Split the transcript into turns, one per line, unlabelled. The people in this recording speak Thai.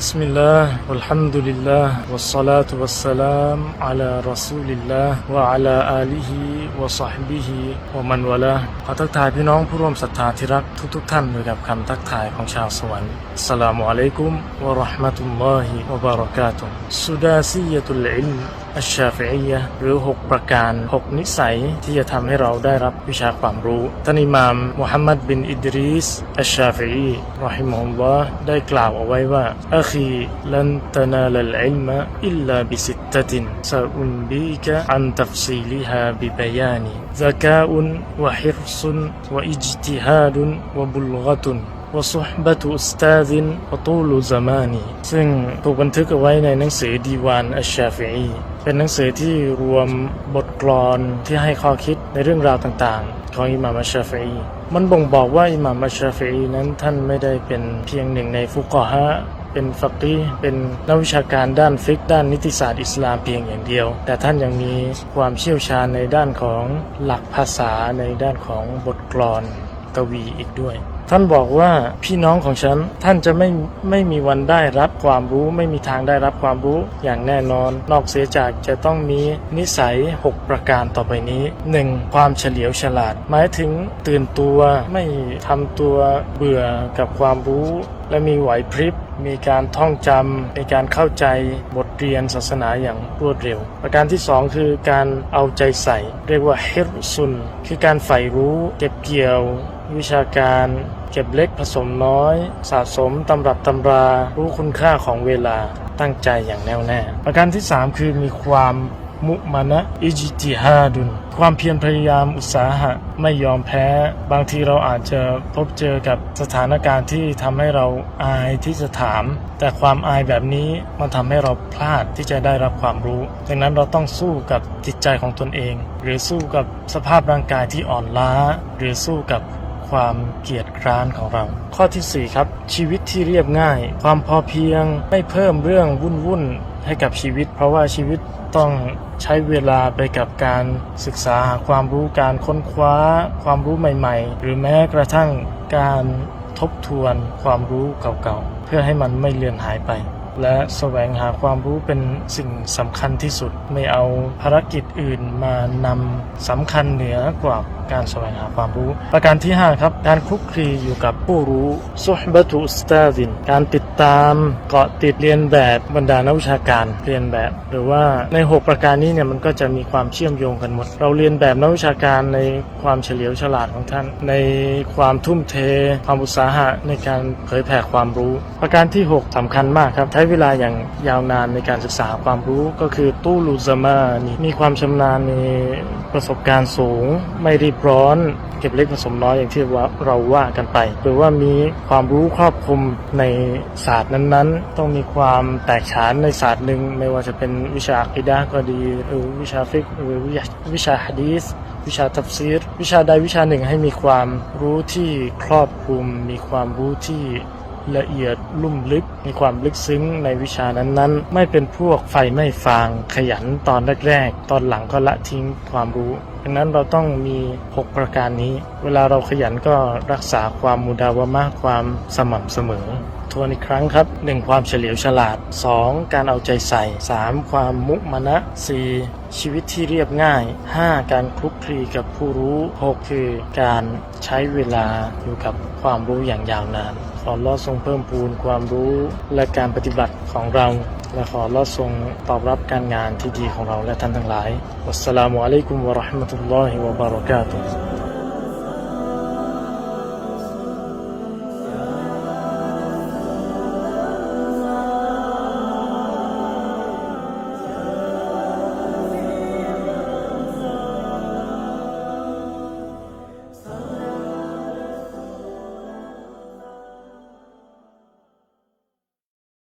بسم الله والحمد لله والصلاة والسلام على رسول الله وعلى آله وصحبه ومن والاهขอทักทายพี่น้องผู้ร่วมศรัทธาที่รักทุกๆทท่านด้วยกับคำทักทายของชาวสวรรค์อัสสลามุอะลัยกุมวะเราะห์มะตุลลอฮิวะบารอกาตุฮ์สุดาซียะตุลอิลมอัชชาฟิอียะห์หรือ 6 ประการ 6 นิสัยที่จะทำให้เราได้รับวิชาความรู้ท่านอิมามมุฮัมมัดบินอิดรีสอัชชาฟิอีรอฮิมะฮุลลอฮ์ได้กล่าวเอาไว้ว่าอัคี ลันตนาลัลอิลมะอิลลาบิสิตตะตินซาอุนบีกะอันตัฟซีลิฮาบิบยานี ذكاء وحرص واجتهاد وبلغة وصحبة أستاذ وطول زمان ซึ่งถูกบันทึกเอาไว้ในหนังสือดีวานอัชชาฟิอีเป็นหนังสือที่รวมบทกลอนที่ให้ข้อคิดในเรื่องราวต่างๆ ของอิหม่ามอัชชาฟิอีมันบ่งบอกว่าอิหม่ามอัชชาฟิอีนั้นท่านไม่ได้เป็นเพียงหนึ่งในฟุกอฮะห์ เป็นฟักกี้เป็นนักวิชาการด้านฟิกด้านนิติศาสตร์อิสลามเพียงอย่างเดียว แต่ท่านยังมีความเชี่ยวชาญในด้านของหลักภาษาในด้านของบทกลอนกวีอีกด้วย ท่านบอกว่าพี่น้องของฉันท่านจะไม่ไม่มีวันได้รับความรู้ ไม่มีทางได้รับความรู้อย่างแน่นอน นอกเสียจากจะต้องมีนิสัย 6 ประการต่อไปนี้ 1. ความเฉลียวฉลาด หมายถึงตื่นตัวไม่ทำตัวเบื่อกับความรู้ และมีไหวพริบมีการท่องจำมีการเข้าใจบทเรียนศาสนาอย่างรวดเร็ว ประการที่ 2 คือการเอาใจใส่ เรียกว่าเฮิรซุน คือการใฝ่รู้เก็บเกี่ยว วิชาการ เก็บเล็กผสมน้อย สะสมตำรับตำรารู้คุณค่าของเวลาตั้งใจอย่างแน่วแน่ ประการที่ 3 คือมีความมุมานะอิจิติฮาดุนความเพียรพยายามอุตสาหะไม่ยอมแพ้ บางทีเราอาจจะพบเจอกับสถานการณ์ที่ทำให้เราอายที่จะถาม แต่ความอายแบบนี้มันทำให้เราพลาดที่จะได้รับความรู้ ดังนั้นเราต้องสู้กับจิตใจของตนเอง หรือสู้กับสภาพร่างกายที่อ่อนล้า หรือสู้กับ ความเกียจคร้านของเรา ข้อที่ 4 ครับ ชีวิตที่เรียบง่าย ความพอเพียงไม่เพิ่มเรื่องวุ่นวุ่นให้กับชีวิต เพราะว่าชีวิตต้องใช้เวลาไปกับการศึกษาหาความรู้การค้นคว้า ความรู้ใหม่ ๆ หรือแม้กระทั่งการทบทวนความรู้เก่าๆ เพื่อให้มันไม่เลือนหายไป และแสวงหาความรู้เป็นสิ่งสำคัญที่สุด ไม่เอาภารกิจอื่นมานำสำคัญเหนือกว่า การแสวงหาความรู้ ประการที่ 5 ครับ การคลุกคลีอยู่กับผู้รู้ซุฮบะตุสตาดินการติดตามเกาะติดเรียนแบบบรรดานักวิชาการเรียนแบบ หรือว่าใน 6 ประการนี้เนี่ยมันก็จะมีความเชื่อมโยงกันหมด เราเรียนแบบนักวิชาการในความเฉลียวฉลาดของท่าน ในความทุ่มเท ความอุตสาหะในการเผยแผ่ความรู้ ประการที่ 6สำคัญมากครับ ใช้เวลาอย่างยาวนานในการศึกษาความรู้ก็คือตู้ลูซามานี่มีความชำนาญในประสบการณ์สูงไม่รีบร้อนเก็บเล็กผสมน้อยอย่างที่ว่าเราว่ากันไปหรือว่ามีความรู้ครอบคลุมในศาสตร์นั้นๆ ต้องมีความแตกฉานในศาสตร์หนึ่งไม่ว่าจะเป็นวิชาอักีดะก็ดี หรือวิชาฟิกหรือวิชาฮะดีสวิชาทัฟซีรวิชาใดวิชาหนึ่งให้มีความรู้ที่ครอบคลุม มีความรู้ที่ ละเอียดลุ่มลึก มีความลึกซึ้งในวิชานั้นๆ ไม่เป็นพวกไฟไม่ฟางขยันตอนแรกๆ ตอนหลังก็ละทิ้งความรู้ดังนั้นเราต้องมี 6 ประการนี้ เวลาเราขยันก็รักษาความมุดาวะมะความสม่ำเสมอ ทวนอีกครั้งครับ 1. ความเฉลียวฉลาด 2. การเอาใจใส่ 3. ความมุมนะ 4. ชีวิตที่เรียบง่าย 5. การคลุกคลีกับผู้รู้ 6. คือการใช้เวลาอยู่กับความรู้อย่างยาวนานขอรอดทรงเพิ่มพูนความรู้และการปฏิบัติของเรา และขอรอดทรงตอบรับการงานที่ดีของเราและท่านทั้งหลายวัสสลามุอะลัยกุมวะราะห์มะตุลลอฮิวะบารอกาตุ